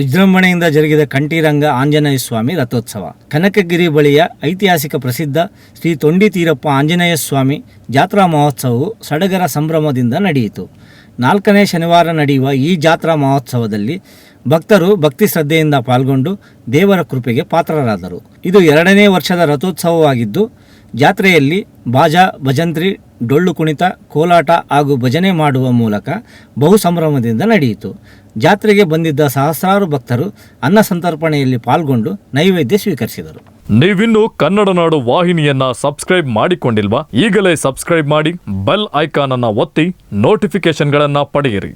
ವಿಜೃಂಭಣೆಯಿಂದ ಜರುಗಿದ ಕಂಠೀರಂಗ ಆಂಜನೇಯ ಸ್ವಾಮಿ ರಥೋತ್ಸವ. ಕನಕಗಿರಿ ಬಳಿಯ ಐತಿಹಾಸಿಕ ಪ್ರಸಿದ್ಧ ಶ್ರೀ ತೊಂಡಿ ತೀರಪ್ಪ ಆಂಜನೇಯ ಸ್ವಾಮಿ ಜಾತ್ರಾ ಮಹೋತ್ಸವವು ಸಡಗರ ಸಂಭ್ರಮದಿಂದ ನಡೆಯಿತು. ನಾಲ್ಕನೇ ಶನಿವಾರ ನಡೆಯುವ ಈ ಜಾತ್ರಾ ಮಹೋತ್ಸವದಲ್ಲಿ ಭಕ್ತರು ಭಕ್ತಿ ಶ್ರದ್ಧೆಯಿಂದ ಪಾಲ್ಗೊಂಡು ದೇವರ ಕೃಪೆಗೆ ಪಾತ್ರರಾದರು. ಇದು ಎರಡನೇ ವರ್ಷದ ರಥೋತ್ಸವವಾಗಿದ್ದು, ಜಾತ್ರೆಯಲ್ಲಿ ಬಾಜಾ, ಭಜಂತ್ರಿ ಡೊಳ್ಳು ಕುಣಿತ, ಕೋಲಾಟ ಹಾಗೂ ಭಜನೆ ಮಾಡುವ ಮೂಲಕ ಬಹು ಸಂಭ್ರಮದಿಂದ ನಡೆಯಿತು. ಜಾತ್ರೆಗೆ ಬಂದಿದ್ದ ಸಹಸ್ರಾರು ಭಕ್ತರು ಅನ್ನ ಸಂತರ್ಪಣೆಯಲ್ಲಿ ಪಾಲ್ಗೊಂಡು ನೈವೇದ್ಯ ಸ್ವೀಕರಿಸಿದರು. ನೀವಿನ್ನು ಕನ್ನಡ ನಾಡು ವಾಹಿನಿಯನ್ನ ಸಬ್ಸ್ಕ್ರೈಬ್ ಮಾಡಿಕೊಂಡಿಲ್ವಾ? ಈಗಲೇ ಸಬ್ಸ್ಕ್ರೈಬ್ ಮಾಡಿ, ಬೆಲ್ ಐಕಾನ್ ಅನ್ನ ಒತ್ತಿ ನೋಟಿಫಿಕೇಶನ್ಗಳನ್ನ ಪಡೆಯಿರಿ.